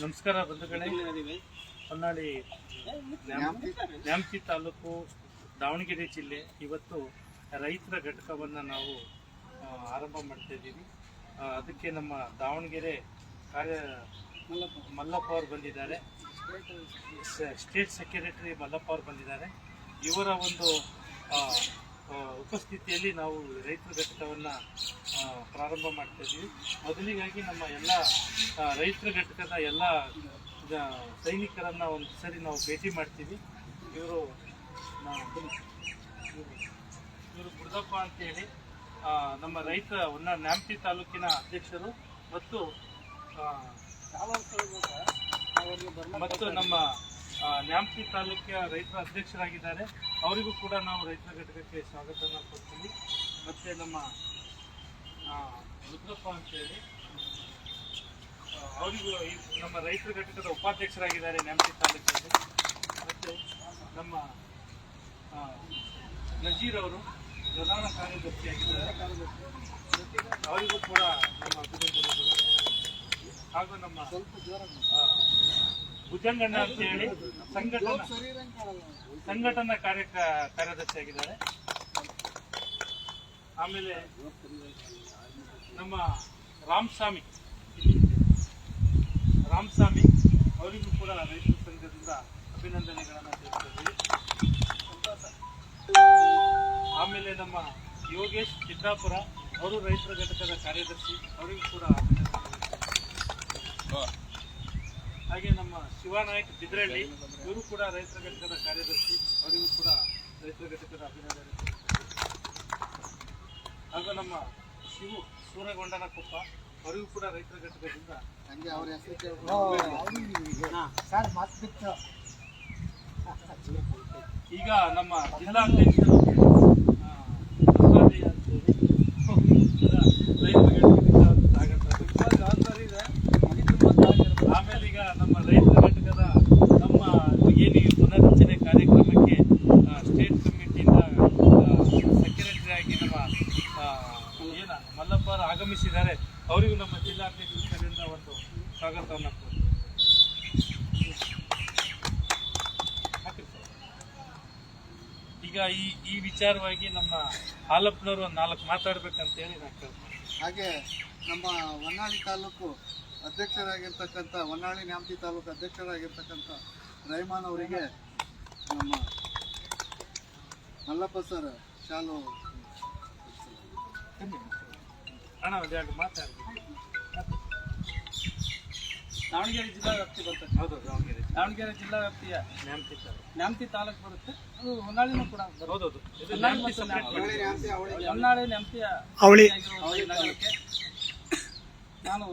ನಮಸ್ಕಾರ ಬಂಧುಗಳೇ. ಹೊನ್ನಾಳಿ ನ್ಯಾಮ್- ನ್ಯಾಮತಿ ತಾಲೂಕು ದಾವಣಗೆರೆ ಜಿಲ್ಲೆ. ಇವತ್ತು ರೈತರ ಘಟಕವನ್ನು ನಾವು ಆರಂಭ ಮಾಡ್ತಾ ಇದ್ದೀವಿ. ಅದಕ್ಕೆ ನಮ್ಮ ದಾವಣಗೆರೆ ಕಾರ್ಯ ಮಲ್ಲಪ್ಪ ಅವರು ಬಂದಿದ್ದಾರೆ. ಸ್ಟೇಟ್ ಸೆಕ್ರೆಟರಿ ಮಲ್ಲಪ್ಪ ಅವರು ಬಂದಿದ್ದಾರೆ. ಇವರ ಒಂದು ಉಪಸ್ಥಿತಿಯಲ್ಲಿ ನಾವು ರೈತರ ಘಟಕವನ್ನು ಪ್ರಾರಂಭ ಮಾಡ್ತಾ ಇದ್ದೀವಿ. ಮೊದಲಿಗಾಗಿ ನಮ್ಮ ಎಲ್ಲ ರೈತರ ಘಟಕದ ಎಲ್ಲ ಸೈನಿಕರನ್ನು ಒಂದು ಸರಿ ನಾವು ಭೇಟಿ ಮಾಡ್ತೀವಿ. ಇವರು ಇವರು ಬುಡದಪ್ಪ ಅಂತೇಳಿ ನಮ್ಮ ರೈತ ಒನ್ನ ನ್ಯಾಮತಿ ತಾಲೂಕಿನ ಅಧ್ಯಕ್ಷರು ಮತ್ತು ಮತ್ತು ನಮ್ಮ ನ್ಯಾಮತಿ ತಾಲೂಕಿನ ರೈತರ ಅಧ್ಯಕ್ಷರಾಗಿದ್ದಾರೆ. ಅವರಿಗೂ ಕೂಡ ನಾವು ರೈತರ ಘಟಕಕ್ಕೆ ಸ್ವಾಗತವನ್ನು ಕೊಡ್ತೀವಿ. ಮತ್ತು ನಮ್ಮ ರುದ್ರಪ್ಪ ಅಂತೇಳಿ ಅವರಿಗೂ ನಮ್ಮ ರೈತರ ಘಟಕದ ಉಪಾಧ್ಯಕ್ಷರಾಗಿದ್ದಾರೆ ನ್ಯಾಮತಿ ತಾಲೂಕಿನಲ್ಲಿ ಮತ್ತು ನಮ್ಮ ನಜೀರ್ ಅವರು ಪ್ರಧಾನ ಕಾರ್ಯದರ್ಶಿಯಾಗಿದ್ದಾರೆ ಅವರಿಗೂ ಕೂಡ ನಮ್ಮ ಅಭಿನಂದನೆಗಳು. ಹಾಗೂ ನಮ್ಮ ಸ್ವಲ್ಪ ಆ, ಭುಜಂಗಣ್ಣ ಅಂತ ಹೇಳಿ ಸಂಘಟನಾ ಸಂಘಟನಾ ಕಾರ್ಯ ಕಾರ್ಯದರ್ಶಿಯಾಗಿದ್ದಾರೆ ಆಮೇಲೆ ನಮ್ಮ ರಾಮಸ್ವಾಮಿ ರಾಮಸ್ವಾಮಿ ಅವರಿಗೂ ಕೂಡ ರೈತ ಸಂಘದಿಂದ ಅಭಿನಂದನೆಗಳನ್ನು ತಿಳಿಸಿದ್ದೀವಿ ಆಮೇಲೆ ನಮ್ಮ ಯೋಗೇಶ್ ಸಿದ್ದಾಪುರ ಅವರು ರೈತರ ಘಟಕದ ಕಾರ್ಯದರ್ಶಿ, ಅವರಿಗೂ ಕೂಡ ಅಭಿನಂದನೆಗಳು ಹಾಗೆ ನಮ್ಮ ಶಿವನಾಯಕ್ ಬಿದ್ರಳ್ಳಿ ಇವರು ಕೂಡ ರೈತರ ಘಟಕದ ಕಾರ್ಯದರ್ಶಿ ಅವರಿಗೂ ಕೂಡ ರೈತರ ಘಟಕದ ಅಭಿನಂದನೆ ಹಾಗೂ ನಮ್ಮ ಶಿವು ಸೂರಗೊಂಡನ ಕೊಪ್ಪ ಅವರಿಗೂ ಕೂಡ ರೈತರ ಘಟಕದಿಂದ ಈಗ ನಮ್ಮ ಜಿಲ್ಲಾಧ್ಯಕ್ಷರು ಆ, ಪ್ರಸಾದಿ ಅಂತೇಳಿ ರೈತರ ಘಟಕದಿಂದ ಸ್ವಾಗತ. ಆಮೇಲೆ ಈಗ ನಮ್ಮ ರೈತರ ಘಟಕದ ನಮ್ಮ ಏನು ಈ ಪುನರ್ರಚನೆ ಕಾರ್ಯಕ್ರಮಕ್ಕೆ ಆ, ಸ್ಟೇಟ್ ಕಮಿಟಿಯಿಂದ ಸೆಕ್ರೆಟರಿ ಆಗಿ ನಮ್ಮ ಆ, ಏನ ಮಲ್ಲಪ್ಪ ಅವರು ಆಗಮಿಸಿದ್ದಾರೆ ಅವರಿಗೂ ನಮ್ಮ ಜಿಲ್ಲಾಧ್ಯಕ್ಷರ ಕಡೆಯಿಂದ ಒಂದು ಸ್ವಾಗತವನ್ನು ಕೊಡ್ತೀವಿ. ಹಾಕ್ರಿ ಸರ್. ಈಗ ಈ ಈ ವಿಚಾರವಾಗಿ ನಮ್ಮ ಹಾಲಪ್ಪನವರು ಒಂದು ನಾಲ್ಕು ಮಾತಾಡ್ಬೇಕಂತೇಳಿ ನಾನು ಕೇಳ್ತೀನಿ. ಹಾಗೆ ನಮ್ಮ ಹೊನ್ನಾಳಿ ತಾಲೂಕು ಅಧ್ಯಕ್ಷರಾಗಿರ್ತಕ್ಕಂಥ ಹೊನ್ನಾಳಿ ನ್ಯಾಮತಿ ತಾಲೂಕು ಅಧ್ಯಕ್ಷರಾಗಿರ್ತಕ್ಕಂಥ ರೈಮಾನ್ ಅವರಿಗೆ ನಮ್ಮ ಮಲ್ಲಪ್ಪ ಸರ್ ಶಾಲು ಅಣ್ಣ ಒಂದೆರಡು ಮಾತಾಡಿ ದಾವಣಗೆರೆ ಜಿಲ್ಲಾ ವ್ಯಾಪ್ತಿ ಬರ್ತದೆ ಹೌದು ದಾವಣಗೆರೆ ದಾವಣಗೆರೆ ಜಿಲ್ಲಾ ವ್ಯಾಪ್ತಿಯ ನ್ಯಾಮತಿ ತಾಲೂಕು. ನ್ಯಾಮತಿ ತಾಲೂಕು ಬರುತ್ತೆ ಅದು ಹೊನ್ನಾಳಿನೂ ಕೂಡ ಬರೋದು ಹೊನ್ನಾಳಿ. ನ್ಯಾಮತಿಯ ಅವಳಿ. ಆಗಿರುವ ನಗರಕ್ಕೆ ನಾನು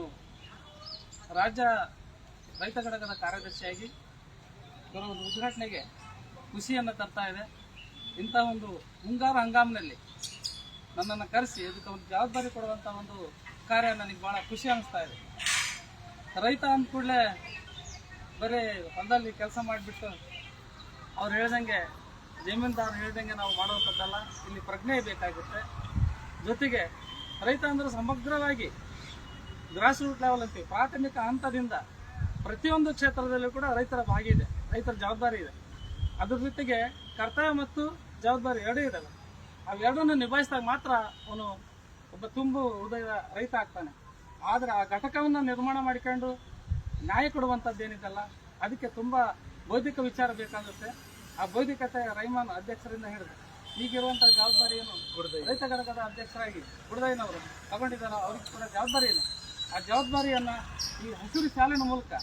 ರಾಜ್ಯ ರೈತ ಘಟಕದ ಕಾರ್ಯದರ್ಶಿಯಾಗಿ ಒಂದು ಉದ್ಘಾಟನೆಗೆ ಖುಷಿಯನ್ನು ತರ್ತಾ ಇದೆ ಇಂಥ ಒಂದು ಮುಂಗಾರು ಹಂಗಾಮಿನಲ್ಲಿ ನನ್ನನ್ನು ಕರೆಸಿ ಅದಕ್ಕೆ ಒಂದು ಜವಾಬ್ದಾರಿ ಕೊಡುವಂಥ ಒಂದು ಕಾರ್ಯ ನನಗೆ ಭಾಳ ಖುಷಿ ಅನ್ನಿಸ್ತಾ ಇದೆ ರೈತ ಅಂದ ಕೂಡಲೇ ಬರೀ ಹೊಲದಲ್ಲಿ ಕೆಲಸ ಮಾಡಿಬಿಟ್ಟು ಅವ್ರು ಹೇಳ್ದಂಗೆ, ಜಮೀನ್ದಾರ್ ಹೇಳ್ದಂಗೆ ನಾವು ಮಾಡುವಂಥದ್ದಲ್ಲ ಇಲ್ಲಿ ಪ್ರಜ್ಞೆ ಬೇಕಾಗುತ್ತೆ. ಜೊತೆಗೆ ರೈತ ಅಂದ್ರೆ ಸಮಗ್ರವಾಗಿ ಗ್ರಾಸ್ ರೂಟ್ ಲೆವೆಲ್ ಅಂತೀವಿ. ಪ್ರಾಥಮಿಕ ಹಂತದಿಂದ ಪ್ರತಿಯೊಂದು ಕ್ಷೇತ್ರದಲ್ಲೂ ಕೂಡ ರೈತರ ಭಾಗಿ ಇದೆ, ರೈತರ ಜವಾಬ್ದಾರಿ ಇದೆ. ಅದ್ರ ಜೊತೆಗೆ ಕರ್ತವ್ಯ ಮತ್ತು ಜವಾಬ್ದಾರಿ ಎರಡೂ ಇದಾವೆ ಅವೆರಡನ್ನು ನಿಭಾಯಿಸಿದಾಗ ಮಾತ್ರ ಅವನು ಒಬ್ಬ ತುಂಬು ಉದಯದ ರೈತ ಆಗ್ತಾನೆ. ಆದರೆ ಆ ಘಟಕವನ್ನು ನಿರ್ಮಾಣ ಮಾಡಿಕೊಂಡು ನ್ಯಾಯ ಕೊಡುವಂಥದ್ದು ಏನಿದೆಲ್ಲ ಅದಕ್ಕೆ ತುಂಬ ಬೌದ್ಧಿಕ ವಿಚಾರ ಬೇಕಾಗುತ್ತೆ. ಆ ಬೌದ್ಧಿಕತೆ ರೈಮಾನ್ ಅಧ್ಯಕ್ಷರಿಂದ ಹಿಡಿದು ಈಗಿರುವಂಥ ಜವಾಬ್ದಾರಿಯನ್ನು ರೈತ ಘಟಕದ ಅಧ್ಯಕ್ಷರಾಗಿ ಗುಡದಯ್ಯನವರು ತಗೊಂಡಿದ್ದಾರೆ ಅವ್ರಿಗೆ ಕೂಡ ಜವಾಬ್ದಾರಿ ಇಲ್ಲ ಆ ಜವಾಬ್ದಾರಿಯನ್ನು ಈ ಹಸಿರು ಶಾಲಿನ ಮೂಲಕ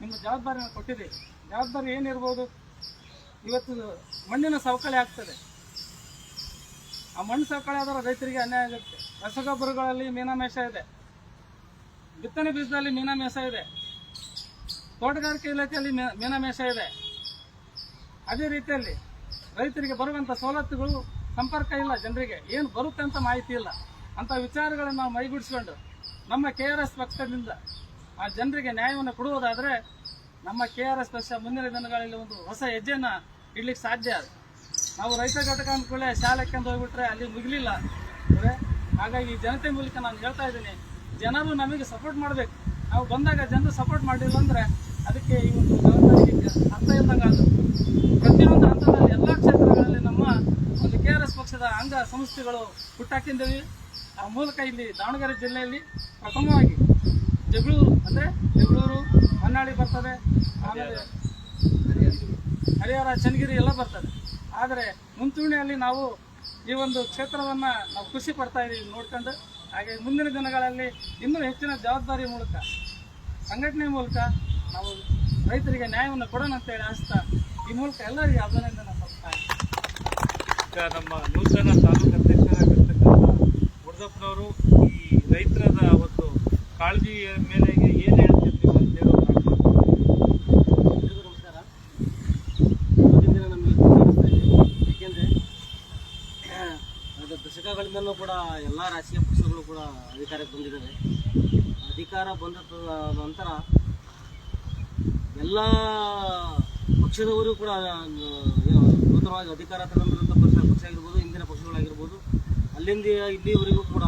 ನಿಮ್ಮ ಜವಾಬ್ದಾರಿಯನ್ನು ಕೊಟ್ಟಿದೆ ಜವಾಬ್ದಾರಿ ಏನಿರ್ಬೋದು? ಇವತ್ತು ಮಣ್ಣಿನ ಸವಕಳಿ ಆಗ್ತದೆ. ಆ ಮಣ್ಣು ಸವಕಳಿ ಆದ್ರೆ ರೈತರಿಗೆ ಅನ್ಯಾಯ ಆಗುತ್ತೆ. ರಸಗೊಬ್ಬರಗಳಲ್ಲಿ ಮೀನಾಮೇಷ ಇದೆ. ಬಿತ್ತನೆ ಬೀಜದಲ್ಲಿ ಮೀನಾಮೇಷ ಇದೆ. ತೋಟಗಾರಿಕೆ ಇಲಾಖೆಯಲ್ಲಿ ಮೀನಾಮೇಷ ಇದೆ. ಅದೇ ರೀತಿಯಲ್ಲಿ ರೈತರಿಗೆ ಬರುವಂಥ ಸವಲತ್ತುಗಳು ಸಂಪರ್ಕ ಇಲ್ಲ ಜನರಿಗೆ. ಏನು ಬರುತ್ತೆ ಅಂತ ಮಾಹಿತಿ ಇಲ್ಲ. ಅಂತ ವಿಚಾರಗಳನ್ನು ನಾವು ಮೈಗೂಡಿಸ್ಕೊಂಡು ನಮ್ಮ ಕೆ ಆರ್ ಎಸ್ ಪಕ್ಷದಿಂದ ಆ ಜನರಿಗೆ ನ್ಯಾಯವನ್ನು ಕೊಡುವುದಾದರೆ ನಮ್ಮ ಕೆ ಆರ್ ಎಸ್ ಪಕ್ಷ ಮುಂದಿನ ದಿನಗಳಲ್ಲಿ ಒಂದು ಹೊಸ ಹೆಜ್ಜೆಯನ್ನು ಇಡ್ಲಿಕ್ಕೆ ಸಾಧ್ಯ ನಾವು ರೈತ ಘಟಕ ಅಂದ್ಕೊಳ್ಳೆ ಶಾಲೆಗೆ ಅಂತ ಹೋಗ್ಬಿಟ್ರೆ ಅಲ್ಲಿ ಮುಗಿಲಿಲ್ಲ ಹಾಗಾಗಿ ಜನತೆ ಮೂಲಕ ನಾನು ಹೇಳ್ತಾ ಇದ್ದೀನಿ, ಜನರು ನಮಗೆ ಸಪೋರ್ಟ್ ಮಾಡಬೇಕು. ನಾವು ಬಂದಾಗ ಜನರು ಸಪೋರ್ಟ್ ಮಾಡಿಲ್ಲ ಅಂದರೆ ಅದಕ್ಕೆ ಈ ಒಂದು ಜವಾಬ್ದಾರಿಗೆ ಅರ್ಥ ಇದ್ದಂಗೆ ಪ್ರತಿಯೊಂದು ಹಂತದಲ್ಲಿ ಎಲ್ಲ ಕ್ಷೇತ್ರಗಳಲ್ಲಿ ನಮ್ಮ ಒಂದು ಕೆ ಪಕ್ಷದ ಅಂಗ ಸಂಸ್ಥೆಗಳು ಹುಟ್ಟಾಕಿದ್ದೀವಿ. ಆ ಮೂಲಕ ಇಲ್ಲಿ ದಾವಣಗೆರೆ ಜಿಲ್ಲೆಯಲ್ಲಿ ಪ್ರಥಮವಾಗಿ ಜಗಳೂರು ಅಂದರೆ ಜಗಳೂರು, ಹೊನ್ನಾಳಿ ಬರ್ತದೆ. ಆಮೇಲೆ ಹರಿಹರ, ಚನ್ನಗಿರಿ ಎಲ್ಲ ಬರ್ತದೆ. ಆದರೆ ಮುಂಚೂಣಿಯಲ್ಲಿ ನಾವು ಈ ಒಂದು ಕ್ಷೇತ್ರವನ್ನು ನಾವು ಖುಷಿ ಪಡ್ತಾ ಇದ್ದೀವಿ ನೋಡ್ಕೊಂಡು. ಹಾಗೆ ಮುಂದಿನ ದಿನಗಳಲ್ಲಿ ಇನ್ನೂ ಹೆಚ್ಚಿನ ಜವಾಬ್ದಾರಿ ಮೂಲಕ, ಸಂಘಟನೆ ಮೂಲಕ ನಾವು ರೈತರಿಗೆ ನ್ಯಾಯವನ್ನು ಕೊಡೋಣ ಅಂತೇಳಿ ಆಸ್ತಾ ಈ ಮೂಲಕ ಎಲ್ಲರಿಗೆ ಅಭಿನಂದನೆ. ಈಗ ನಮ್ಮ ನೂತನ ತಾಲೂಕು ಅಧ್ಯಕ್ಷರಾಗಿರ್ತಕ್ಕಂಥ ಮುರುದಪ್ಪನವರು ಈ ರೈತರದ ಒಂದು ಕಾಳಜಿಯ ಮೇಲೆ ಏನು ಹೇಳ್ತಿರ್ತೀವಿ ಅಂತೇಳಿ ಅವ್ರು ಮಾತಾಡ್ತಾರೆ. ಎಲ್ರಿಗೂ ನಮಸ್ಕಾರ ಇವತ್ತಿನ ದಿನ ನಮಗೆ ಖುಷಿ ಅನಿಸ್ತಾ ಇದೆ ಏಕೆಂದರೆ ಅದು ದಶಕಗಳಿಂದಲೂ ಕೂಡ ಎಲ್ಲ ರಾಜಕೀಯ ಪಕ್ಷಗಳು ಕೂಡ ಅಧಿಕಾರಕ್ಕೆ ಬಂದಿದ್ದಾರೆ ಅಧಿಕಾರ ಬಂದ ನಂತರ ಎಲ್ಲ ಪಕ್ಷದವರು ಕೂಡ ನೂತನವಾಗಿ ಅಧಿಕಾರ ತಗೊಂಡಿರುವಂಥ ಪಕ್ಷ ಪಕ್ಷ ಆಗಿರ್ಬೋದು, ಹಿಂದಿನ ಪಕ್ಷಗಳಾಗಿರ್ಬೋದು, ಅಲ್ಲಿಂದ ಇಲ್ಲಿವರೆಗೂ ಕೂಡ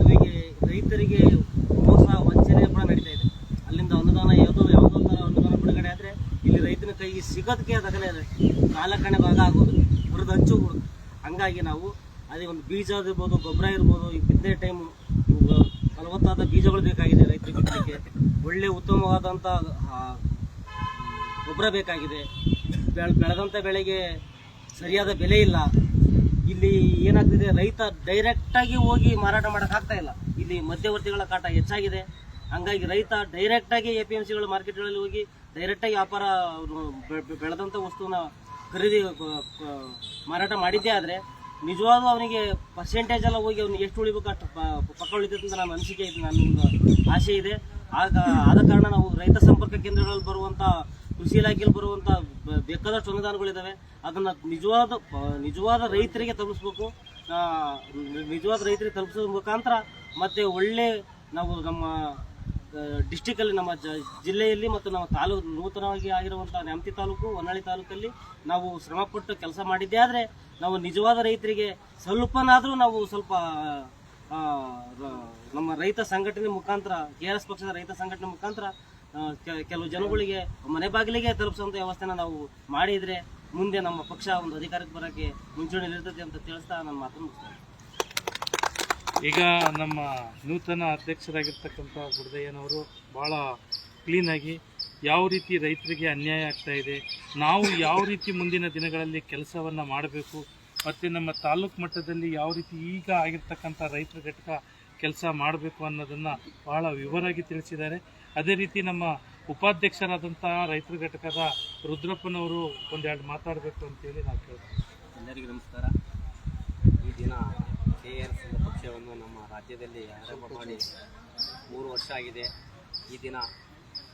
ನಮಗೆ ರೈತರಿಗೆ ಮೋಸ, ವಂಚನೆ ಕೂಡ ನಡೀತಾ ಇದೆ. ಅಲ್ಲಿಂದ ಅನುದಾನ ಯಾವುದೋ ಯಾವುದೋ ಥರ ಅನುದಾನ ಬಿಡುಗಡೆ ಆದರೆ ಇಲ್ಲಿ ರೈತನ ಕೈಗೆ ಸಿಗೋದಕ್ಕೆ ಅದಕ್ಕೆ ಕಾಲಕಣೆ ಭಾಗ ಆಗೋದು ಹೊರದು ಹಂಚು ಹಂಗಾಗಿ ನಾವು ಅದೇ ಒಂದು ಬೀಜ ಇರ್ಬೋದು ಗೊಬ್ಬರ ಇರ್ಬೋದು ಈ ಬಿತ್ತನೆ ಟೈಮು ಫಲವತ್ತಾದ ಬೀಜಗಳು ಬೇಕಾಗಿದೆ ರೈತರಿಗೆ ಬಿತ್ತಲಿಕ್ಕೆ ಒಳ್ಳೆ ಉತ್ತಮವಾದಂಥ ಗೊಬ್ಬರ ಬೇಕಾಗಿದೆ. ಬೆಳೆ ಬೆಳೆದಂಥ ಬೆಳೆಗೆ ಸರಿಯಾದ ಬೆಲೆ ಇಲ್ಲ. ಇಲ್ಲಿ ಏನಾಗ್ತಿದೆ, ರೈತ ಡೈರೆಕ್ಟಾಗಿ ಹೋಗಿ ಮಾರಾಟ ಮಾಡೋಕ್ಕಾಗ್ತಾ ಇಲ್ಲ. ಇಲ್ಲಿ ಮಧ್ಯವರ್ತಿಗಳ ಕಾಟ ಹೆಚ್ಚಾಗಿದೆ. ಹಂಗಾಗಿ ರೈತ ಡೈರೆಕ್ಟಾಗಿ ಎ ಪಿ ಎಂ ಸಿಗಳು ಮಾರ್ಕೆಟ್ಗಳಲ್ಲಿ ಹೋಗಿ ಡೈರೆಕ್ಟಾಗಿ ವ್ಯಾಪಾರ ಬೆಳೆದಂಥ ವಸ್ತುವನ್ನ ಖರೀದಿ ಮಾರಾಟ ಮಾಡಿದ್ದೇ ಆದರೆ ನಿಜವಾಗ್ಲೂ ಅವನಿಗೆ ಪರ್ಸೆಂಟೇಜ್ ಎಲ್ಲ ಹೋಗಿ ಅವ್ನಿಗೆ ಎಷ್ಟು ಉಳಿಬೇಕು ಅಷ್ಟು ಪಕ್ಕ ಉಳಿತೈತೆ ಅಂತ ನನ್ನ ಅನಿಸಿಕೆ ಇದೆ, ನನ್ನ ಆಸೆ ಇದೆ. ಆಗ, ಆದ ಕಾರಣ ನಾವು ರೈತ ಸಂಪರ್ಕ ಕೇಂದ್ರಗಳಲ್ಲಿ ಬರುವಂಥ ಕೃಷಿ ಇಲಾಖೆಯಲ್ಲಿ ಬರುವಂಥ ಬೇಕಾದಷ್ಟು ಅನುದಾನಗಳಿದ್ದಾವೆ ಅದನ್ನು ನಿಜವಾದ ನಿಜವಾದ ರೈತರಿಗೆ ತಲುಪಿಸ್ಬೇಕು. ನಿಜವಾದ ರೈತರಿಗೆ ತಲುಪಿಸೋ ಮುಖಾಂತರ ಮತ್ತೆ ಒಳ್ಳೆ, ನಾವು ನಮ್ಮ ಡಿಸ್ಟಿಕಲ್ಲಿ ನಮ್ಮ ಜ, ಜಿಲ್ಲೆಯಲ್ಲಿ ಮತ್ತು ನಮ್ಮ ತಾಲೂಕು ನೂತನವಾಗಿ ಆಗಿರುವಂಥ ನ್ಯಾಮತಿ ತಾಲೂಕು, ಹೊನ್ನಾಳಿ ತಾಲೂಕಲ್ಲಿ ನಾವು ಶ್ರಮಪಟ್ಟು ಕೆಲಸ ಮಾಡಿದ್ದೇ ಆದರೆ ನಾವು ನಿಜವಾದ ರೈತರಿಗೆ ಸ್ವಲ್ಪನಾದರೂ ನಾವು ಸ್ವಲ್ಪ ನಮ್ಮ ರೈತ ಸಂಘಟನೆ ಮುಖಾಂತರ, ಕೆ ಆರ್ ಪಕ್ಷದ ರೈತ ಸಂಘಟನೆ ಮುಖಾಂತರ ಕೆಲವು ಜನಗಳಿಗೆ ಮನೆ ಬಾಗಿಲಿಗೆ ತಲುಪಿಸುವಂಥ ವ್ಯವಸ್ಥೆನ ನಾವು ಮಾಡಿದರೆ ಮುಂದೆ ನಮ್ಮ ಪಕ್ಷ ಒಂದು ಅಧಿಕಾರಕ್ಕೆ ಬರೋಕ್ಕೆ ಮುಂಚೂಣಿಯಲ್ಲಿರ್ತದೆ ಅಂತ ತಿಳಿಸ್ತಾ ನನ್ನ ಮಾತನ್ನು ಮುಗಿಸ್ತೇನೆ ಈಗ ನಮ್ಮ ನೂತನ ಅಧ್ಯಕ್ಷರಾಗಿರ್ತಕ್ಕಂಥ ಗುರುದಯ್ಯನವರು ಭಾಳ ಕ್ಲೀನಾಗಿ ಯಾವ ರೀತಿ ರೈತರಿಗೆ ಅನ್ಯಾಯ ಆಗ್ತಾ ಇದೆ, ನಾವು ಯಾವ ರೀತಿ ಮುಂದಿನ ದಿನಗಳಲ್ಲಿ ಕೆಲಸವನ್ನು ಮಾಡಬೇಕು, ಮತ್ತು ನಮ್ಮ ತಾಲೂಕು ಮಟ್ಟದಲ್ಲಿ ಯಾವ ರೀತಿ ಈಗ ಆಗಿರ್ತಕ್ಕಂಥ ರೈತರ ಘಟಕ ಕೆಲಸ ಮಾಡಬೇಕು ಅನ್ನೋದನ್ನು ಬಹಳ ವಿವರವಾಗಿ ತಿಳಿಸಿದ್ದಾರೆ. ಅದೇ ರೀತಿ ನಮ್ಮ ಉಪಾಧ್ಯಕ್ಷರಾದಂಥ ರೈತರ ಘಟಕದ ರುದ್ರಪ್ಪನವರು ಒಂದೆರಡು ಮಾತಾಡಬೇಕು ಅಂತೇಳಿ ನಾವು ಕೇಳ್ತೀವಿ. ಎಲ್ಲರಿಗೂ ನಮಸ್ಕಾರ. ಈ ದಿನ ಕೆ ಆರ್ ಪಕ್ಷವನ್ನು ನಮ್ಮ ರಾಜ್ಯದಲ್ಲಿ ಆರಂಭ ಮಾಡಿ ಮೂರು ವರ್ಷ ಆಗಿದೆ. ಈ ದಿನ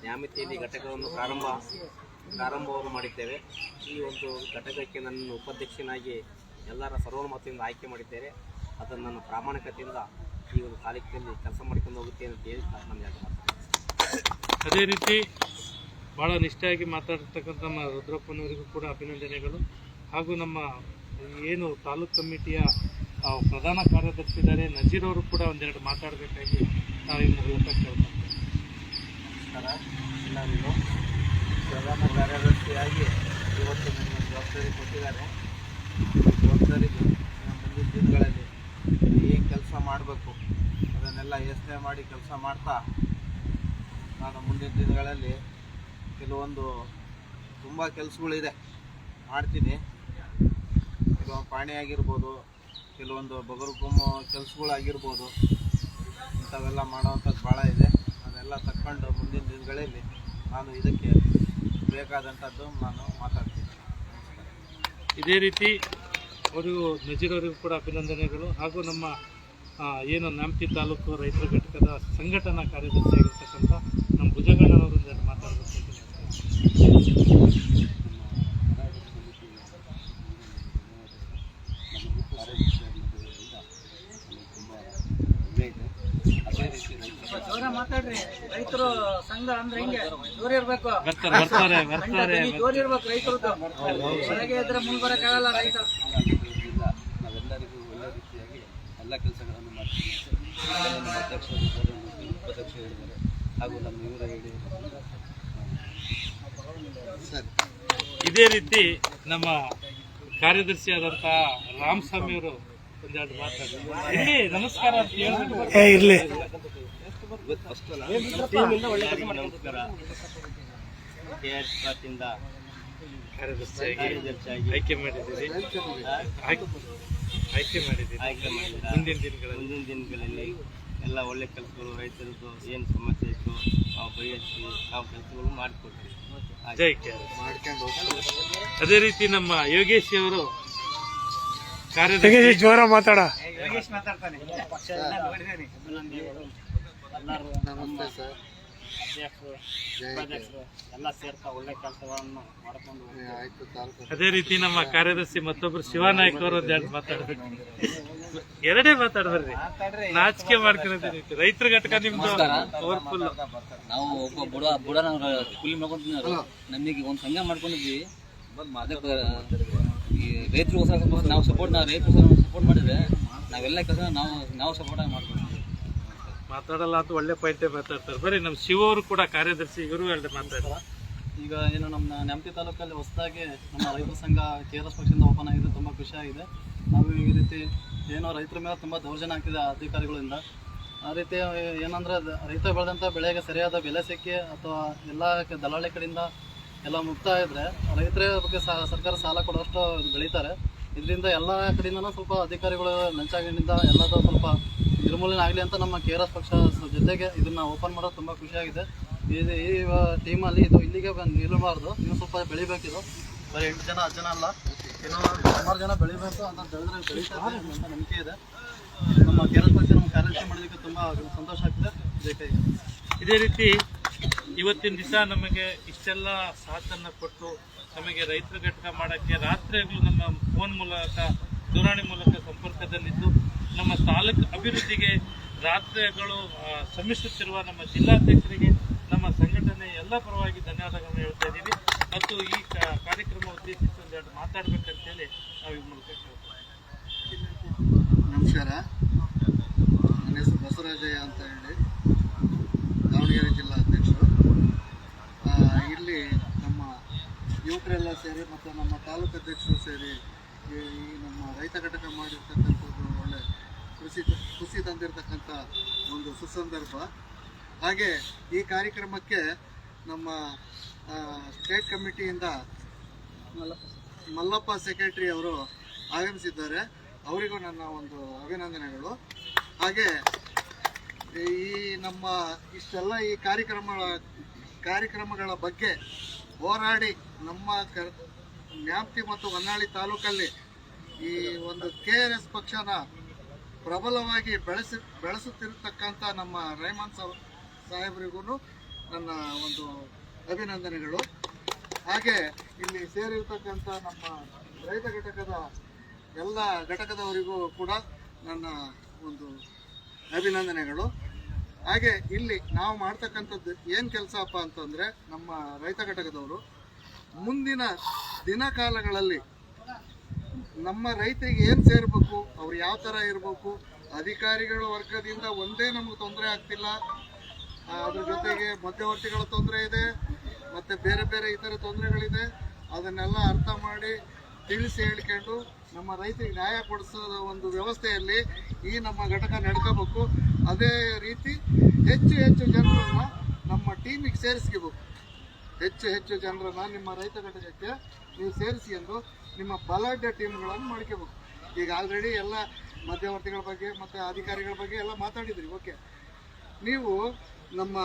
ನ್ಯಾಮತಿಯಲ್ಲಿ ಘಟಕವನ್ನು ಪ್ರಾರಂಭ, ಪ್ರಾರಂಭವನ್ನು ಮಾಡಿದ್ದೇವೆ. ಈ ಒಂದು ಘಟಕಕ್ಕೆ ನನ್ನನ್ನು ಉಪಾಧ್ಯಕ್ಷನಾಗಿ ಎಲ್ಲರ ಸರ್ವೋನ್ಮತದಿಂದ ಆಯ್ಕೆ ಮಾಡಿದ್ದೇವೆ ಅದನ್ನು ನಾನು ಪ್ರಾಮಾಣಿಕತೆಯಿಂದ ಈ ಒಂದು ತಾಲೂಕಿನಲ್ಲಿ ಕೆಲಸ ಮಾಡಿಕೊಂಡು ಹೋಗುತ್ತೇನೆ ಅಂತ ಹೇಳಿ ನನ್ನ ಅದೇ ರೀತಿ ಭಾಳ ನಿಷ್ಠೆಯಾಗಿ ಮಾತಾಡ್ತಕ್ಕಂಥ ನಮ್ಮ ರುದ್ರಪ್ಪನವರಿಗೂ ಕೂಡ ಅಭಿನಂದನೆಗಳು. ಹಾಗೂ ನಮ್ಮ ಏನು ತಾಲೂಕು ಕಮಿಟಿಯ ಪ್ರಧಾನ ಕಾರ್ಯದರ್ಶಿ ಇದ್ದಾರೆ. ನಜೀರ್ ಅವರು ಕೂಡ ಒಂದೆರಡು ಮಾತಾಡಬೇಕಾಗಿ ನಾವು ಈ ಮೂಲಕ ಕೇಳ್ಕೊಂತೀವಿ ನಮಸ್ಕಾರ. ಎಲ್ಲರಿಗೂ ಪ್ರಧಾನ ಕಾರ್ಯದರ್ಶಿಯಾಗಿ ಇವತ್ತು ನನ್ನ ಜವಾಬ್ದಾರಿ ಕೊಟ್ಟಿದ್ದಾರೆ. ಜವಾಬ್ದಾರಿ ಜವಾಬ್ದಾರಿಗೆ ಮುಂದಿನ ದಿನಗಳಲ್ಲಿ ಏನು ಕೆಲಸ ಮಾಡಬೇಕು, ಅದನ್ನೆಲ್ಲ ಯೋಚನೆ ಮಾಡಿ ಕೆಲಸ ಮಾಡ್ತಾ ನಾನು ಮುಂದಿನ ದಿನಗಳಲ್ಲಿ ಕೆಲವೊಂದು ತುಂಬ ಕೆಲಸಗಳಿದೆ. ಮಾಡ್ತೀನಿ. ಕೆಲವೊಂದು ಪಾಣಿ ಆಗಿರ್ಬೋದು ಕೆಲವೊಂದು ಬಗರುಕೊಮ್ಮ ಕೆಲಸಗಳಾಗಿರ್ಬೋದು, ಇಂಥವೆಲ್ಲ ಮಾಡೋವಂಥದ್ದು ಭಾಳ ಇದೆ. ಅದೆಲ್ಲ ತಕ್ಕೊಂಡು ಮುಂದಿನ ದಿನಗಳಲ್ಲಿ ನಾನು ಇದಕ್ಕೆ ಬೇಕಾದಂಥದ್ದು ನಾನು ಮಾತಾಡ್ತೀನಿ. ಇದೇ ರೀತಿ ಅವರಿಗೂ ನಜೀರ್ ಕೂಡ ಅಭಿನಂದನೆಗಳು. ಹಾಗೂ ನಮ್ಮ ಏನು ನಾಮತಿ ತಾಲೂಕು ರೈತರ ಘಟಕದ ಸಂಘಟನಾ ಕಾರ್ಯದರ್ಶಿ ಆಗಿರ್ತಕ್ಕಂಥ ನಮ್ಮ ಭುಜಗಣ್ಣನವರಿಂದ ಮಾತಾಡಬೇಕು ಜೋರ ಮಾತಾಡ್ರಿ. ರೈತರು ಸಂಘ ಅಂದ್ರೆ ಹಿಂಗೆ? ಜೋರ್ ಇರ್ಬೇಕು. ಬರ್ತಾರೆ ಬರ್ತಾರೆ ಬರ್ತಾರೆ. ಜೋರ್ ಇರ್ಬೇಕು ರೈತರದ್ದು ಬೆಳಗ್ಗೆ ಇದ್ರೆ ಮುಂದ್ ಬರಕ್ಕಾಗಲ್ಲ ರೈತ ನಾವೆಲ್ಲರಿಗೂ ಒಳ್ಳೆ ರೀತಿಯಾಗಿ ಎಲ್ಲ ಕೆಲಸಗಳನ್ನು ಮಾಡ್ತೀವಿ. ನಮ್ಮ ಅಧ್ಯಕ್ಷರು ಹೇಳಿದ್ದಾರೆ ಹಾಗೂ ನಮ್ಮ ಇವರು ಹೇಳಿ. ಇದೇ ರೀತಿ ನಮ್ಮ ಕಾರ್ಯದರ್ಶಿಯಾದಂತ ರಾಮಸ್ವಾಮಿ ಅವರು ಒಂದೆರಡು ಮಾತಾಡ್ತಾರೆ ನಮಸ್ಕಾರ ಅಂತ ಇರ್ಲಿ. ಕೆ ಆರ್ ಪಾರ್ಟಿಯಿಂದ ಕಾರ್ಯದರ್ಶಿಯಾಗಿ ಆಯ್ಕೆ ಮಾಡಿದ್ದೀರಿ ಆಯ್ಕೆ- ಮಾಡಿದ್ದೀರಿ ಆಯ್ಕೆ ಮಾಡಿದ ಮುಂದಿನ ದಿನಗಳಲ್ಲಿ ಮುಂದಿನ ದಿನಗಳಲ್ಲಿ ಎಲ್ಲ ಒಳ್ಳೆ ಕೆಲಸಗಳು ರೈತರದ್ದು ಏನು ಸಮಸ್ಯೆ ಇತ್ತು ನಾವು ಬಗೆಹರಿಸಿ ನಾವು ಕೆಲಸಗಳು ಮಾಡಿಕೊಡ್ತೀವಿ ಜೈ ಕೆ ಅದೇ ರೀತಿ ನಮ್ಮ ಯೋಗೇಶ್ ಅವರು ಕಾರ್ಯದರ್ಶಿ ಜೋರ ಮಾತಾಡ ನಮಸ್ತೆ ಸರ್. ಎಲ್ಲ ಸೇರ್ತಾ ಒಳ್ಳೆ ಕೆಲಸಗಳನ್ನು ಮಾಡ್ಕೊಂಡು ಅದೇ ರೀತಿ ನಮ್ಮ ಕಾರ್ಯದರ್ಶಿ ಮತ್ತೊಬ್ರು ಶಿವನಾಯ್ಕ ಅವರು ಒಂದೆರಡು ಮಾತಾಡ್ಬೇಕು. ಎರಡೇ ಮಾತಾಡ್ಬಾರ್ರಿ ನಾಚಿಕೆ ಮಾಡ್ಕೊಂಡಿದ್ದೀರಿ ರೈತರ ಘಟಕ ನಿಮ್ದು ಪವರ್ಫುಲ್ ನಾವು ಒಬ್ಬ ಬುಡ ಬುಡ ನಾವು ಕೂಲಿ ಮಾಡ್ಕೊಂತಿದ್ರು ನಮಗೆ ಒಂದು ಸಂಘ ಮಾಡ್ಕೊಂಡಿದ್ವಿ ಅದಕ್ಕೆ ಈ ರೈತರಿಗೋಸ್ಕರ ನಾವು ಸಪೋರ್ಟ್ ನಾವು ರೈತರು ಸಪೋರ್ಟ್ ಮಾಡಿದ್ರೆ ನಾವೆಲ್ಲ ಕೆಲಸ ನಾವು ನಾವು ಸಪೋರ್ಟ್ ಆಗಿ ಮಾಡ್ಕೊಂಡ್ವಿ ಮಾತಾಡಲ್ಲ ಅಂತ ಒಳ್ಳೆ ಪಾಯಿಂಟೇ ಮಾತಾಡ್ತಾರೆ. ಬರೀ ನಮ್ಮ ಶಿವರು ಕೂಡ ಕಾರ್ಯದರ್ಶಿ, ಇವರು ಎರಡು ಮಾತಾಡ್ತಾರೆ ಈಗ ಏನು, ನಮ್ಮ ನೆಮತಿ ತಾಲೂಕಲ್ಲಿ ಹೊಸದಾಗಿ ನಮ್ಮ ರೈತ ಸಂಘ ಕೆ ಆರ್ ಎಸ್ ಪಕ್ಷದಿಂದ ಓಪನ್ ಆಗಿದೆ, ತುಂಬ ಖುಷಿಯಾಗಿದೆ ನಾವು ಈ ರೀತಿ ಏನೋ ರೈತರ ಮೇಲೆ ತುಂಬ ದೌರ್ಜನ್ಯ ಆಗ್ತಿದೆ ಅಧಿಕಾರಿಗಳಿಂದ. ಆ ರೀತಿ ಏನಂದ್ರೆ, ರೈತ ಬೆಳೆದಂಥ ಬೆಳೆಗೆ ಸರಿಯಾದ ಬೆಲೆ ಸಿಕ್ಕಿ ಅಥವಾ ಎಲ್ಲ ದಲ್ಲಾಳಿ ಕಡೆಯಿಂದ ಎಲ್ಲ ಮುಕ್ತ ಇದ್ದರೆ ರೈತರ ಬಗ್ಗೆ ಸರ್ಕಾರ ಸಾಲ ಕೊಡುವಷ್ಟು ಬೆಳೀತಾರೆ. ಇದರಿಂದ ಎಲ್ಲ ಕಡೆಯಿಂದನೂ ಸ್ವಲ್ಪ ಅಧಿಕಾರಿಗಳು ನಂಚಾಗಿನಿಂದ ಎಲ್ಲದೂ ಸ್ವಲ್ಪ ನಿರ್ಮೂಲನೆ ಆಗಲಿ ಅಂತ ನಮ್ಮ ಕೆ ಆರ್ ಎಸ್ ಪಕ್ಷ ಜೊತೆಗೆ ಇದನ್ನ ಓಪನ್ ಮಾಡೋದು ತುಂಬ ಖುಷಿಯಾಗಿದೆ. ಇದು ಈ ಟೀಮಲ್ಲಿ ಇದು ಇಲ್ಲಿಗೆ ಬಂದು ನಿಲ್ಲಬಾರ್ದು. ಇನ್ನೂ ಸ್ವಲ್ಪ ಬೆಳಿಬೇಕಿದು. ಬರೀ ಎಂಟು ಜನ, ಹತ್ತು ಜನ ಅಲ್ಲ. ಇನ್ನೂ ಸುಮಾರು ಜನ ಬೆಳಿಬೇಕು ಅಂತ ಬೆಳೆದ್ರೆ ಬೆಳೀತಾರೆ ಅಂತ ನಂಬಿಕೆ ಇದೆ. ನಮ್ಮ ಕೆ ಆರ್ ಎಸ್ ಪಕ್ಷ ನಮ್ಮ ಕಾರ್ಯದರ್ಶಿ ಮಾಡೋದಕ್ಕೆ ತುಂಬ ಸಂತೋಷ ಆಗ್ತದೆ. ಇದೇ ರೀತಿ ಇವತ್ತಿನ ದಿವಸ ನಮಗೆ ಇಷ್ಟೆಲ್ಲ ಸಾಥನ್ನು ಕೊಟ್ಟು ನಮಗೆ ರೈತರ ಘಟಕ ಮಾಡೋಕ್ಕೆ ರಾತ್ರಿಯಾಗಲೂ ನಮ್ಮ ಫೋನ್ ಮೂಲಕ ದೂರವಾಣಿ ಮೂಲಕ ಸಂಪರ್ಕದಲ್ಲಿದ್ದು, ನಮ್ಮ ತಾಲೂಕು ಅಭಿವೃದ್ಧಿಗೆ ರಾತ್ರಿಗಳು ಶ್ರಮಿಸುತ್ತಿರುವ ನಮ್ಮ ಜಿಲ್ಲಾಧ್ಯಕ್ಷರಿಗೆ, ನಮ್ಮ ಸಂಘಟನೆ ಎಲ್ಲ ಪರವಾಗಿ ಧನ್ಯವಾದಗಳನ್ನು ಹೇಳ್ತಾ ಇದ್ದೀವಿ. ಮತ್ತು ಈ ಕಾರ್ಯಕ್ರಮ ಉದ್ದೇಶಿಸಿ ಒಂದೆರಡು ಮಾತಾಡ್ಬೇಕಂತೇಳಿ ನಾವು ಈ ಮೂಲಕ ನಮಸ್ಕಾರ. ನನ್ನ ಹೆಸರು ಬಸವರಾಜಯ್ಯ ಅಂತ ಹೇಳಿ, ದಾವಣಗೆರೆ ಜಿಲ್ಲಾ ಅಧ್ಯಕ್ಷರು ಇಲ್ಲಿ ಯುವಕರೆಲ್ಲ ಸೇರಿ ಮತ್ತು ನಮ್ಮ ತಾಲೂಕು ಅಧ್ಯಕ್ಷರು ಸೇರಿ ಈ ನಮ್ಮ ರೈತ ಘಟಕ ಮಾಡಿರ್ತಕ್ಕಂಥದ್ದು ಒಳ್ಳೆ ಕೃಷಿ ಖುಷಿ ತಂದಿರತಕ್ಕಂಥ ಒಂದು ಸುಸಂದರ್ಭ. ಹಾಗೆ ಈ ಕಾರ್ಯಕ್ರಮಕ್ಕೆ ನಮ್ಮ ಸ್ಟೇಟ್ ಕಮಿಟಿಯಿಂದ ಮಲ್ಲಪ್ಪ ಸೆಕ್ರೆಟರಿ ಅವರು ಆಗಮಿಸಿದ್ದಾರೆ. ಅವರಿಗೂ ನನ್ನ ಒಂದು ಅಭಿನಂದನೆಗಳು. ಹಾಗೆ ಈ ನಮ್ಮ ಇಷ್ಟೆಲ್ಲ ಈ ಕಾರ್ಯಕ್ರಮಗಳ ಕಾರ್ಯಕ್ರಮಗಳ ಬಗ್ಗೆ ಹೋರಾಡಿ ನಮ್ಮ ಕರ್, ನ್ಯಾಪ್ತಿ ಮತ್ತು ಹೊನ್ನಾಳಿ ತಾಲೂಕಲ್ಲಿ ಈ ಒಂದು ಕೆ ಆರ್ ಎಸ್ ಪಕ್ಷನ ಪ್ರಬಲವಾಗಿ ಬೆಳೆಸಿ, ಬೆಳೆಸುತ್ತಿರತಕ್ಕಂಥ ನಮ್ಮ ರೈಮನ್ ಸಾಹೇಬರಿಗೂ ನನ್ನ ಒಂದು ಅಭಿನಂದನೆಗಳು. ಹಾಗೆ ಇಲ್ಲಿ ಸೇರಿರ್ತಕ್ಕಂಥ ನಮ್ಮ ರೈತ ಘಟಕದ ಎಲ್ಲ ಘಟಕದವರಿಗೂ ಕೂಡ ನನ್ನ ಒಂದು ಅಭಿನಂದನೆಗಳು. ಹಾಗೆ ಇಲ್ಲಿ ನಾವು ಮಾಡ್ತಕ್ಕಂಥದ್ದು ಏನು ಕೆಲಸಪ್ಪ ಅಂತಂದರೆ ನಮ್ಮ ರೈತ ಘಟಕದವರು ಮುಂದಿನ ದಿನಕಾಲಗಳಲ್ಲಿ ನಮ್ಮ ರೈತರಿಗೆ ಏನು ಸೇರಬೇಕು, ಅವ್ರು ಯಾವ ಥರ ಇರಬೇಕು, ಅಧಿಕಾರಿಗಳ ವರ್ಗದಿಂದ ಒಂದೇ ನಮಗೆ ತೊಂದರೆ ಆಗ್ತಿಲ್ಲ. ಅದ್ರ ಜೊತೆಗೆ ಮಧ್ಯವರ್ತಿಗಳ ತೊಂದರೆ ಇದೆ, ಮತ್ತು ಬೇರೆ ಬೇರೆ ಇತರ ತೊಂದರೆಗಳಿದೆ. ಅದನ್ನೆಲ್ಲ ಅರ್ಥ ಮಾಡಿ ತಿಳಿಸಿ ಹೇಳ್ಕೊಂಡು ನಮ್ಮ ರೈತರಿಗೆ ನ್ಯಾಯ ಕೊಡಿಸೋದ ಒಂದು ವ್ಯವಸ್ಥೆಯಲ್ಲಿ ಈ ನಮ್ಮ ಘಟಕ ನಡ್ಕೋಬೇಕು. ಅದೇ ರೀತಿ ಹೆಚ್ಚು ಹೆಚ್ಚು ಜನರನ್ನ ನಮ್ಮ ಟೀಮಿಗೆ ಸೇರಿಸ್ಕೋಬೇಕು. ಹೆಚ್ಚು ಹೆಚ್ಚು ಜನರನ್ನ ನಿಮ್ಮ ರೈತ ಘಟಕಕ್ಕೆ ನೀವು ಸೇರಿಸಿಕೊಂಡು ನಿಮ್ಮ ಬಲಾಢ್ಯ ಟೀಮ್ಗಳನ್ನು ಮಾಡ್ಕೋಬೇಕು. ಈಗ ಆಲ್ರೆಡಿ ಎಲ್ಲ ಮಧ್ಯವರ್ತಿಗಳ ಬಗ್ಗೆ ಮತ್ತು ಅಧಿಕಾರಿಗಳ ಬಗ್ಗೆ ಎಲ್ಲ ಮಾತಾಡಿದ್ರಿ ಓಕೆ ನೀವು ನಮ್ಮ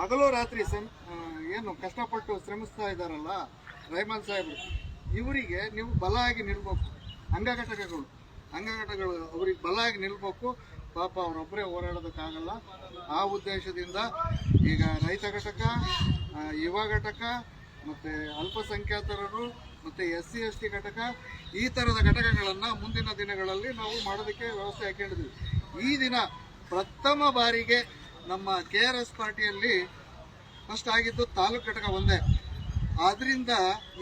ಹಗಲು ರಾತ್ರಿ ಏನು ಕಷ್ಟಪಟ್ಟು ಶ್ರಮಿಸ್ತಾ ಇದ್ದಾರಲ್ಲ, ರೈಮಾನ್ ಸಾಹೇಬರು, ಇವರಿಗೆ ನೀವು ಬಲ ಆಗಿ ನಿಲ್ಬೇಕು. ಅಂಗಘಟಕಗಳು ಅಂಗಘಟಕಗಳು ಅವ್ರಿಗೆ ಬಲ ಆಗಿ ನಿಲ್ಬೇಕು. ಪಾಪ ಅವರೊಬ್ಬರೇ ಹೋರಾಡೋದಕ್ಕಾಗಲ್ಲ ಆ ಉದ್ದೇಶದಿಂದ ಈಗ ರೈತ ಘಟಕ ಯುವ ಘಟಕ, ಮತ್ತು ಅಲ್ಪಸಂಖ್ಯಾತರರು ಮತ್ತು ಎಸ್ ಸಿ ಎಸ್ ಟಿ ಘಟಕ, ಈ ಥರದ ಘಟಕಗಳನ್ನು ಮುಂದಿನ ದಿನಗಳಲ್ಲಿ ನಾವು ಮಾಡೋದಕ್ಕೆ ವ್ಯವಸ್ಥೆ ಹಾಕೊಂಡಿದ್ವಿ. ಈ ದಿನ ಪ್ರಥಮ ಬಾರಿಗೆ ನಮ್ಮ ಕೆ ಆರ್ ಎಸ್ ಪಾರ್ಟಿಯಲ್ಲಿ ಫಸ್ಟ್ ಆಗಿದ್ದು ತಾಲೂಕು ಘಟಕ ಒಂದೇ. ಆದ್ದರಿಂದ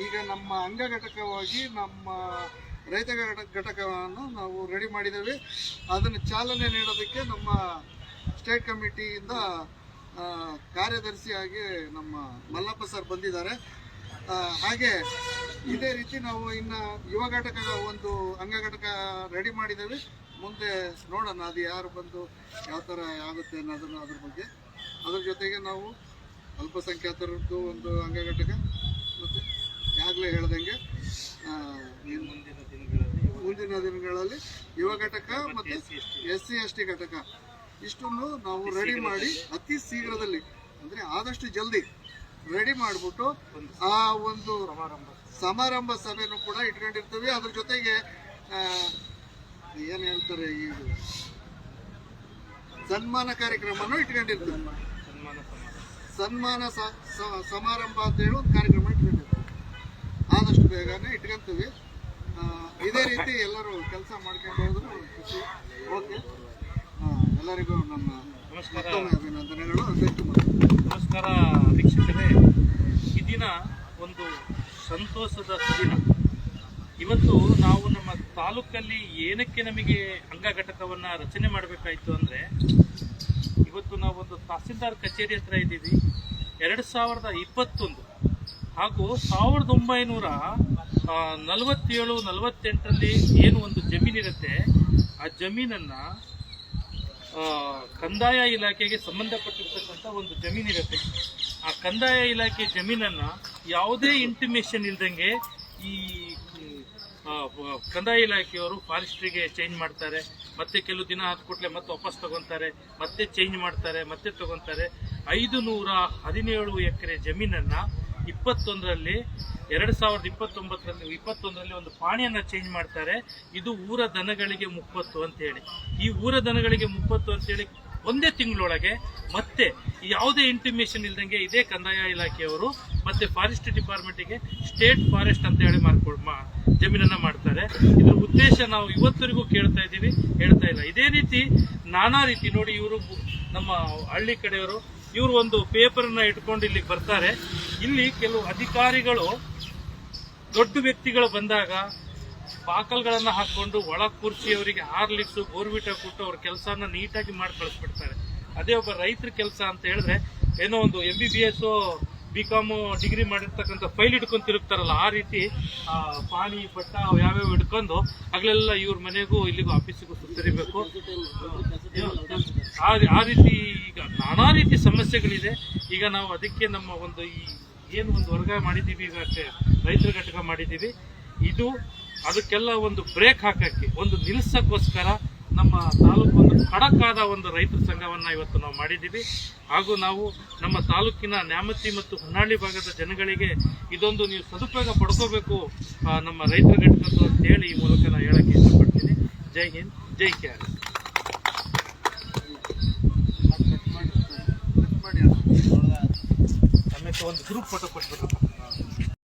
ಈಗ ನಮ್ಮ ಅಂಗ ಘಟಕವಾಗಿ ನಮ್ಮ ರೈತ ಘಟ- ಘಟಕವನ್ನು ನಾವು ರೆಡಿ ಮಾಡಿದ್ದೇವೆ. ಅದನ್ನು ಚಾಲನೆ ನೀಡೋದಕ್ಕೆ ನಮ್ಮ ಸ್ಟೇಟ್ ಕಮಿಟಿಯಿಂದ ಕಾರ್ಯದರ್ಶಿಯಾಗಿ ನಮ್ಮ ಮಲ್ಲಪ್ಪ ಸರ್ ಬಂದಿದ್ದಾರೆ. ಹಾಗೆ ಇದೇ ರೀತಿ ನಾವು ಇನ್ನು ಯುವ ಘಟಕ ಒಂದು ಅಂಗ ಘಟಕ ರೆಡಿ ಮಾಡಿದ್ದೇವೆ. ಮುಂದೆ ನೋಡೋಣ ಅದು ಯಾರು ಬಂದು ಯಾವ ಥರ ಆಗುತ್ತೆ ಅನ್ನೋದನ್ನು ಅದ್ರ ಬಗ್ಗೆ. ಅದ್ರ ಜೊತೆಗೆ ನಾವು ಅಲ್ಪಸಂಖ್ಯಾತರದ್ದು ಒಂದು ಅಂಗ ಘಟಕ. ಮತ್ತು ಈಗಾಗಲೇ ಹೇಳ್ದಂಗೆ ಏನು? ಮುಂದಿನ ಮುಂದಿನ ದಿನಗಳಲ್ಲಿ ಯುವ ಘಟಕ ಮತ್ತು. ಎಸ್ ಸಿ ಎಸ್ ಟಿ ಘಟಕ. ಇಷ್ಟನ್ನು ನಾವು ರೆಡಿ ಮಾಡಿ ಅತಿ ಶೀಘ್ರದಲ್ಲಿ ಅಂದರೆ ಆದಷ್ಟು ಜಲ್ದಿ ರೆಡಿ ಮಾಡಿಬಿಟ್ಟು ಆ ಒಂದು ಸಮಾರಂಭ ಸಮಾರಂಭ ಸಭೆನೂ ಕೂಡ ಇಟ್ಕೊಂಡಿರ್ತೀವಿ. ಅದ್ರ ಜೊತೆಗೆ ಏನು ಹೇಳ್ತಾರೆ ಈ ಸನ್ಮಾನ ಕಾರ್ಯಕ್ರಮನೂ ಇಟ್ಕೊಂಡಿರ್ತೀವಿ. ಸನ್ಮಾನ ಸಮಾರಂಭ ಅಂತ ಹೇಳಿ ಒಂದು ಕಾರ್ಯಕ್ರಮ ಇಟ್ಕೊಂಡಿರ್ತೀವಿ. ಆದಷ್ಟು ಬೇಗನೆ ಇಟ್ಕೊಂತೀವಿ. ಇದೇ ರೀತಿ ಎಲ್ಲರೂ ಕೆಲಸ ಮಾಡ್ಕೊಂಡು ಹೋದ್ರು ಖುಷಿ. ಓಕೆ ಎಲ್ಲರಿಗೂ ನನ್ನ ನಮಸ್ಕಾರ. ಅಭಿನಂದನೆಗಳು. ನಮಸ್ಕಾರ ವೀಕ್ಷಕರೇ. ಈ ದಿನ ಒಂದು ಸಂತೋಷದ ದಿನ. ಇವತ್ತು ನಾವು ನಮ್ಮ ತಾಲೂಕಲ್ಲಿ ಏನಕ್ಕೆ ನಮಗೆ ಅಂಗ ಘಟಕವನ್ನ ರಚನೆ ಮಾಡಬೇಕಾಯ್ತು ಅಂದ್ರೆ ಇವತ್ತು ನಾವೊಂದು ತಹಸೀಲ್ದಾರ್ ಕಚೇರಿ ಹತ್ರ ಇದ್ದೀವಿ. ಎರಡು ಸಾವಿರದ ಇಪ್ಪತ್ತೊಂದು. ಹಾಗೂ ಸಾವಿರದ ಒಂಬೈನೂರ ನಲವತ್ತೇಳು, ನಲವತ್ತೆಂಟರಲ್ಲಿ ಏನು ಒಂದು ಜಮೀನಿರುತ್ತೆ ಆ ಜಮೀನನ್ನು ಕಂದಾಯ ಇಲಾಖೆಗೆ ಸಂಬಂಧಪಟ್ಟಿರ್ತಕ್ಕಂಥ ಒಂದು ಜಮೀನಿರುತ್ತೆ ಆ ಕಂದಾಯ ಇಲಾಖೆ ಜಮೀನನ್ನು ಯಾವುದೇ ಇಂಟಿಮೇಷನ್ ಇಲ್ದಂಗೆ ಈ ಕಂದಾಯ ಇಲಾಖೆಯವರು ಫಾರೆಸ್ಟ್ರಿಗೆ ಚೇಂಜ್ ಮಾಡ್ತಾರೆ. ಮತ್ತೆ ಕೆಲವು ದಿನ ಆದ ಕೂಡಲೇ ಮತ್ತೆ ವಾಪಸ್ ತಗೊಂತಾರೆ, ಮತ್ತೆ ಚೇಂಜ್ ಮಾಡ್ತಾರೆ, ಮತ್ತೆ ತಗೊಂತಾರೆ. ಐದು ನೂರ ಹದಿನೇಳು ಎಕರೆ ಜಮೀನನ್ನ ಇಪ್ಪತ್ತೊಂದರಲ್ಲಿ, ಎರಡು ಸಾವಿರದ ಇಪ್ಪತ್ತೊಂಬತ್ತರಲ್ಲಿ, ಇಪ್ಪತ್ತೊಂದರಲ್ಲಿ ಒಂದು ಪಾಣಿಯನ್ನು ಚೇಂಜ್ ಮಾಡ್ತಾರೆ. ಇದು ಊರ ದನಗಳಿಗೆ ಮುಪ್ಪತ್ತು ಅಂತೇಳಿ. ಈ ಊರ ದನಗಳಿಗೆ ಮುಪ್ಪತ್ತು ಅಂತೇಳಿ ಒಂದೇ ತಿಂಗಳೊಳಗೆ ಮತ್ತೆ ಯಾವುದೇ ಇಂಟಿಮೇಷನ್ ಇಲ್ದಂಗೆ ಇದೇ ಕಂದಾಯ ಇಲಾಖೆಯವರು ಮತ್ತೆ ಫಾರೆಸ್ಟ್ ಡಿಪಾರ್ಟ್ಮೆಂಟಿಗೆ ಸ್ಟೇಟ್ ಫಾರೆಸ್ಟ್ ಅಂತ ಹೇಳಿ ಮಾರ್ಕೊಳ್ ಮಾ ಜಮೀನನ್ನು ಮಾಡ್ತಾರೆ. ಇದರ ಉದ್ದೇಶ ನಾವು ಇವತ್ತರಿಗೂ ಕೇಳ್ತಾ ಇದ್ದೀವಿ, ಹೇಳ್ತಾ ಇಲ್ಲ. ಇದೇ ರೀತಿ ನಾನಾ ರೀತಿ ನೋಡಿ ಇವರು ನಮ್ಮ ಹಳ್ಳಿ ಕಡೆಯವರು ಇವರು ಒಂದು ಪೇಪರ್ನ ಇಟ್ಕೊಂಡು ಇಲ್ಲಿಗೆ ಬರ್ತಾರೆ. ಇಲ್ಲಿ ಕೆಲವು ಅಧಿಕಾರಿಗಳು ದೊಡ್ಡ ವ್ಯಕ್ತಿಗಳು ಬಂದಾಗ ಬಾಕಲ್ಗಳನ್ನು ಹಾಕೊಂಡು ಒಳ ಕುರ್ಚಿ ಅವರಿಗೆ ಹಾರ್ಲಿಕ್ಸು ಬೋರ್ವಿಟ ಕೊಟ್ಟು ಅವ್ರ ಕೆಲಸನ ನೀಟಾಗಿ ಮಾಡಿ ಕಳಿಸ್ಬಿಡ್ತಾರೆ ಅದೇ ಒಬ್ಬ ರೈತರ ಕೆಲಸ ಅಂತ ಹೇಳಿದ್ರೆ, ಏನೋ ಒಂದು M B B S B Com degree ಮಾಡಿರ್ತಕ್ಕಂಥ ಫೈಲ್ ಹಿಡ್ಕೊಂಡು ತಿರುಗ್ತಾರಲ್ಲ, ಆ ರೀತಿ ಪಾಣಿ ಬಟ್ಟ ಯಾವ್ಯಾವ ಹಿಡ್ಕೊಂಡು ಆಗ್ಲೆಲ್ಲ ಇವ್ರ ಮನೆಗೂ ಇಲ್ಲಿಗೂ ಆಫೀಸಿಗೂ ಸುತ್ತರಿಬೇಕು. ಆ ರೀತಿ ಈಗ ನಾನಾ ರೀತಿ ಸಮಸ್ಯೆಗಳಿದೆ. ಈಗ ನಾವು ಅದಕ್ಕೆ ನಮ್ಮ ಒಂದು ಈ ಏನು ಒಂದು ವರ್ಗ ಮಾಡಿದ್ದೀವಿ ಈಗ ರೈತರ ಘಟಕ ಮಾಡಿದ್ದೀವಿ. ಇದು ಅದಕ್ಕೆಲ್ಲ ಒಂದು ಬ್ರೇಕ್ ಹಾಕಕ್ಕೆ, ಒಂದು ನಿಲ್ಸಕ್ಕೋಸ್ಕರ ನಮ್ಮ ತಾಲೂಕು ಒಂದು ಖಡಕ್ಕಾದ ಒಂದು ರೈತರ ಸಂಘವನ್ನ ಇವತ್ತು ನಾವು ಮಾಡಿದ್ದೀವಿ. ಹಾಗೂ ನಾವು ನಮ್ಮ ತಾಲೂಕಿನ ನ್ಯಾಮತಿ ಮತ್ತು ಹೊನ್ನಾಳಿ ಭಾಗದ ಜನಗಳಿಗೆ ಇದೊಂದು ನೀವು ಸದುಪಯೋಗ ಪಡ್ಕೋಬೇಕು ನಮ್ಮ ರೈತರ ಘಟಕದ್ದು ಅಂತ ಹೇಳಿ ಈ ಮೂಲಕ ನಾನು ಹೇಳಕ್ಕೆ ಇಷ್ಟಪಡ್ತೀನಿ. ಜೈ ಹಿಂದ್ ಜೈ ಕೆ ಆರ್ ಒಂದು ಗ್ರೂಪ್ ಫೋಟೋ ಕೊಟ್ಬಿಡ್ರಪ್ಪ